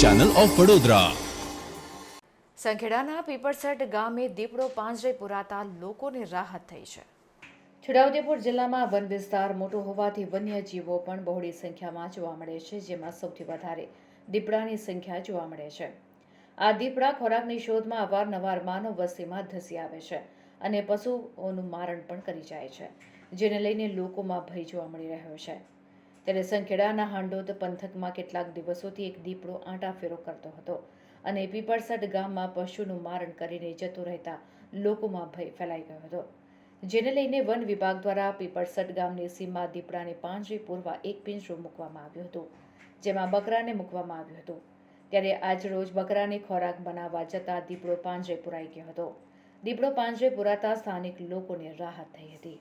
Channel of Vadodara સંખેડાના પીપળસટ ગામે દીપડો પાંજરે પુરાતા લોકોને રાહત થઈ છે. છોટાઉદેપુર જિલ્લામાં વન વિસ્તાર મોટો હોવાથી વન્યજીવો પણ બહોળી સંખ્યામાં જોવા મળે છે જેમાં સૌથી વધારે દીપડાની સંખ્યા જોવા મળે છે. આ દીપડા ખોરાકની શોધમાં અવારનવાર માનવ વસ્તીમાં ધસી આવે છે અને પશુઓનું મારણ પણ કરી જાય છે જેને લઈને લોકોમાં ભય જોવા મળી રહ્યો છે. ત્યારે સંખેડાના હાંડોદ પંથકમાં કેટલાક દિવસોથી એક દીપડો આંટાફેરો કરતો હતો અને પીપળસટ ગામમાં પશુનું મારણ કરીને જતો રહેતા લોકોમાં ભય ફેલાઈ ગયો હતો. જેને લઈને વન વિભાગ દ્વારા પીપળસટ ગામની સીમા દીપડાને પાંજરે પૂરવા એક પિંજરો મૂકવામાં આવ્યું હતું, જેમાં બકરાને મૂકવામાં આવ્યું હતું. ત્યારે આજરોજ બકરાને ખોરાક બનાવવા જતાં દીપડો પાંજરે પુરાઈ ગયો હતો. દીપડો પાંજરે પુરાતા સ્થાનિક લોકોને રાહત થઈ હતી.